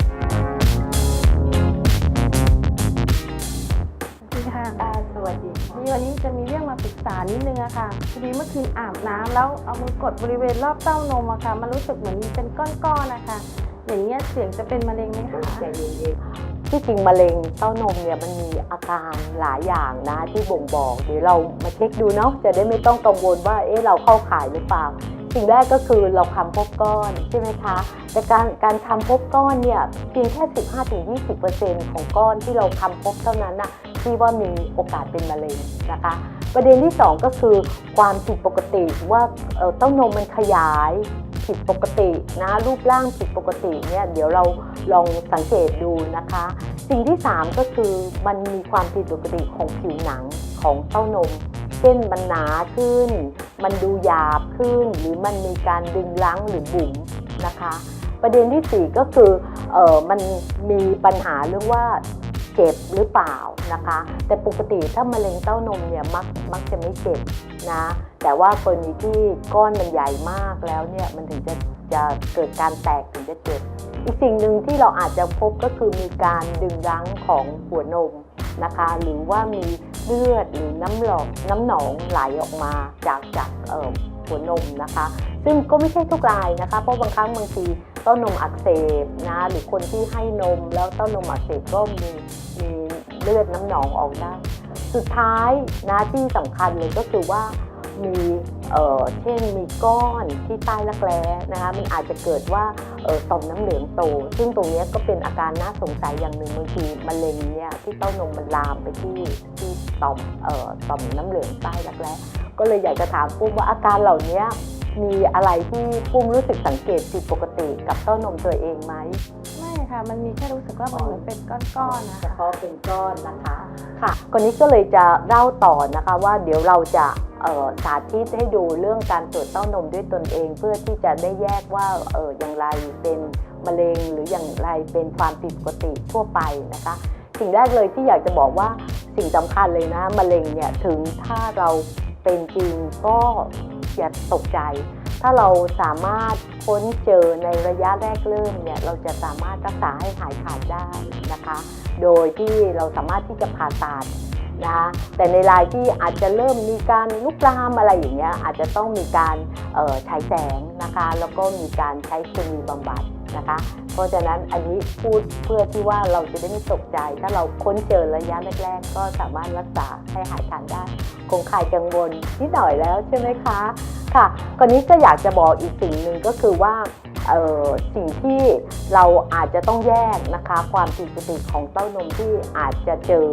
สวัสดีค่ะอ่าสวัสดีค่ะนี่วันนี้จะมีเรื่องมาปรึกษานิดนึงอะค่ะพอดีเมื่อคืนอาบน้ำแล้วเอามือกดบริเวณรอบเต้านมอะค่ะ มันรู้สึกเหมือนมีเป็นก้อนๆนะคะ อย่างนี้ยเสี่ยงจะเป็นมะเร็งไหมคะใจเย็นๆที่จริงมะเร็งเต้านมเนี่ยมันมีอาการหลายอย่างนะที่บ่งบอกเดี๋ยวเรามาเช็คดูเนาะจะได้ไม่ต้องกังวลว่าเอ๊ะเราเข้าข่ายหรือเปล่า สิ่งแรกก็คือเราคำพบก้อนใช่ไหมคะ แต่การการคำพบก้อนเนี่ยเพียงแค่ 15-20%ของก้อนที่เราคำพบเท่านั้นน่ะที่ว่ามีโอกาสเป็นมะเร็งนะคะ ประเด็นที่ 2 ก็คือความผิดปกติว่าเอ่อเต้านมมันขยายผิดปกตินะรูปร่างผิดปกติเนี่ยเดี๋ยวเราลองสังเกตดูนะคะ สิ่งที่ 3 ก็คือมันมีความผิดปกติของผิวหนังของเต้านม เช่นมันหนาขึ้น มันดูหยาบขึ้น หรือมันมีการดึงรั้งหรือบุ๋มนะคะ ประเด็นที่ 4 ก็คือเออมันมีปัญหาเรื่องว่าเจ็บหรือเปล่านะคะ แต่ปกติถ้ามะเร็งเต้านมเนี่ยมักมักจะไม่เจ็บนะแต่ว่ากรณีที่ก้อนมันใหญ่มากแล้วเนี่ยมันถึงจะจะเกิดการแตกถึงจะเจ็บอีกสิ่งหนึ่งที่เราอาจจะพบก็คือมีการดึงรั้งของหัวนม นะคะ หรือว่ามีเลือดหรือน้ำหลอกน้ำหนองไหลออกมาจากจากเอ่อหัวนมนะคะ ซึ่งก็ไม่ใช่ทุกรายนะคะ เพราะบางครั้งบางทีเต้านมอักเสบนะหรือคนที่ให้นมแล้วเต้านมอักเสบก็มีมีเลือดน้ำหนองออกได้ สุดท้ายนะที่สำคัญเลยก็คือว่า มีเช่นมีก้อนที่ใต้รักแร้นะคะมันอาจจะเกิดว่าต่อมน้ำเหลืองโต ซึ่งตรงนี้ก็เป็นอาการน่าสงสัยอย่างหนึ่งบางทีมะเร็งเนี่ยที่เต้านมมันลามไปที่ที่ต่อมต่อมน้ำเหลืองใต้รักแร้ก็เลยอยากจะถามปุ้มว่าอาการเหล่านี้มีอะไรที่ปุ้มรู้สึกสังเกตผิดปกติกับเต้านมตัวเองไหม ค่ะ มันมีแค่รู้สึกว่ามันเหมือนเป็นก้อนๆนะเฉคะพาะเป็นก้อนนะคะค่ะคนนี้ก็เลยจะเล่าต่อนะคะว่าเดี๋ยวเราจะเอ่อสาธิตให้ดูเรื่องการตรวจเต้านมด้วยตนเอง เพื่อที่จะได้แยกว่าเอออย่างไรเป็นมะเร็งหรืออย่างไรเป็นความผิดปกติทั่วไปนะคะ สิ่งแรกเลยที่อยากจะบอกว่าสิ่งสำคัญเลยนะมะเร็งเนี่ยถึงถ้าเราเป็นจริงก็อย่าตกใจ ถ้าเราสามารถค้นเจอในระยะแรกเริ่มเนี่ยเราจะสามารถรักษาให้หายขาดได้นะคะ โดยที่เราสามารถที่จะผ่าตัดนะคะแต่ในรายที่อาจจะเริ่มมีการลุกลามอะไรอย่างเงี้ยอาจจะต้องมีการเอ่อฉายแสงนะคะแล้วก็มีการใช้เคมีบำบัดนะคะ เพราะฉะนั้นอันนี้พูดเพื่อที่ว่าเราจะได้ไม่ตกใจ ถ้าเราค้นเจอระยะแรกๆ ก็สามารถรักษาให้หายขาดได้ คงคลายกังวลนิดหน่อยแล้วใช่ไหมคะค่ะก่อนนี้ก็อยากจะบอกอีกสิ่งหนึ่งก็คือว่าสิ่งที่เราอาจจะต้องแยกนะคะ ความผิดปกติของเต้านมที่อาจจะเจอ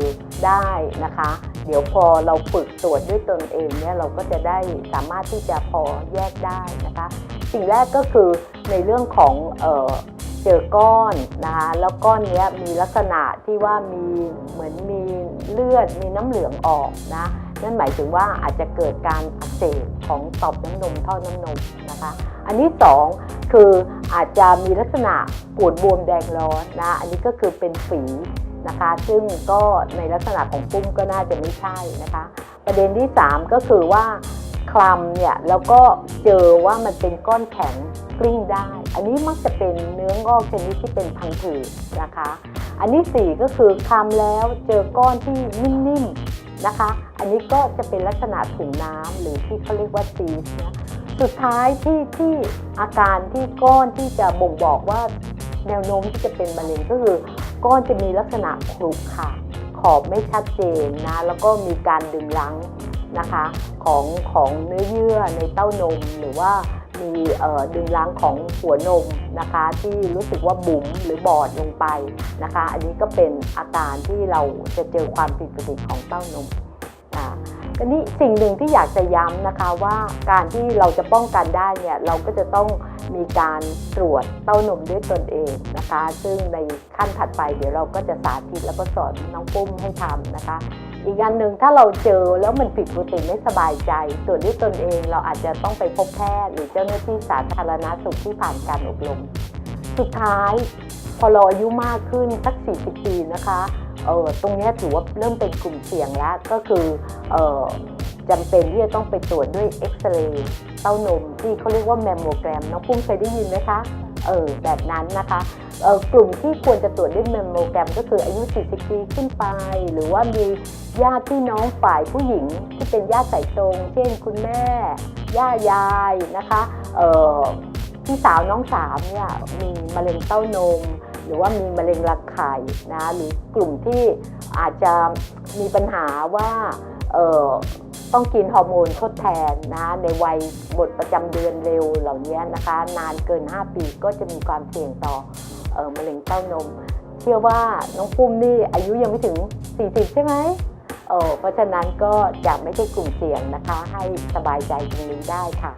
ได้นะคะ เดี๋ยวพอเราฝึกตรวจด้วยตนเองเนี่ยเราก็จะได้สามารถที่จะพอแยกได้นะคะ สิ่งแรกก็คือในเรื่องของเออเจอก้อนนะคะแล้วก้อนนี้มีลักษณะที่ว่ามีเหมือนมีเลือดมีน้ำเหลืองออกนะ นั่นหมายถึงว่าอาจจะเกิดการอักเสบของต่อมน้ำนมท่อน้ำนมนะคะ อันที่สองคืออาจจะมีลักษณะปวดบวมแดงร้อนนะอันนี้ก็คือเป็นฝีนะคะ ซึ่งก็ในลักษณะของปุ้มก็น่าจะไม่ใช่นะคะ ประเด็นที่ 3 ก็คือว่าคลำเนี่ยแล้วก็เจอว่ามันเป็นก้อนแข็งกลิ้งได้ อันนี้มักจะเป็นเนื้องอกชนิดที่เป็นพังผืดนะคะ อันที่4ก็คือคลำแล้วเจอก้อนที่นิ่มๆนะคะ อันนี้ก็จะเป็นลักษณะถุงน้ำหรือที่เขาเรียกว่าซีสนะสุดท้ายที่ที่อาการที่ก้อนที่จะบ่งบอกว่าแนวโน้มที่จะเป็นมะเร็งก็คือก้อนจะมีลักษณะขรุขระขอบไม่ชัดเจนนะแล้วก็มีการดึงรั้งนะคะของของเนื้อเยื่อในเต้านม หรือว่ามีดึงรั้งของหัวนมนะคะที่รู้สึกว่าบุ๋มหรือบอดลงไปนะคะ อันนี้ก็เป็นอาการที่เราจะเจอความผิดปกติของเต้านม อ่าก็นี่สิ่งหนึ่งที่อยากจะย้ำนะคะว่าการที่เราจะป้องกันได้เนี่ยเราก็จะต้องมีการตรวจเต้านมด้วยตนเองนะคะ ซึ่งในขั้นถัดไปเดี๋ยวเราก็จะสาธิตแล้วก็สอนน้องปุ้มให้ทำนะคะ อีกอันหนึ่งถ้าเราเจอแล้วมันผิดปกติไม่สบายใจ ตรวจด้วยตนเองเราอาจจะต้องไปพบแพทย์หรือเจ้าหน้าที่สาธารณสุขที่ผ่านการอบรม สุดท้ายพอเราอายุมากขึ้นสัก 40 ปีนะคะ เออตรงนี้ถือว่าเริ่มเป็นกลุ่มเสี่ยงแล้วก็คือเออจำเป็นที่จะต้องไปตรวจด้วยเอ็กซเรย์เต้านมที่เขาเรียกว่าแมมโมแกรมน้องปุ้มเคยได้ยินไหมคะเออแบบนั้นนะคะเออกลุ่มที่ควรจะตรวจด้วยเมมโมแกรมก็คืออายุ 40 ปีขึ้นไป หรือว่ามีญาติพี่น้องฝ่ายผู้หญิงที่เป็นญาติสายตรง เช่นคุณแม่ ย่ายายนะคะเออพี่สาวน้องสาวเนี่ยมีมะเร็งเต้านม หรือว่ามีมะเร็งรังไข่นะหรือกลุ่มที่อาจจะมีปัญหาว่าต้องกินฮอร์โมนทดแทนนะในวัยบทประจำเดือนเร็วเหล่านี้นะคะ นานเกิน 5 ปีก็จะมีความเสี่ยงต่อออมะเร็งเต้านม เชื่อว่าน้องปุ้มนี่อายุยังไม่ถึง 40 ใช่ไหมเเพราะฉะนั้นก็จะไม่ใช่กลุ่มเสี่ยงนะคะ ให้สบายใจตรงนี้ได้ค่ะ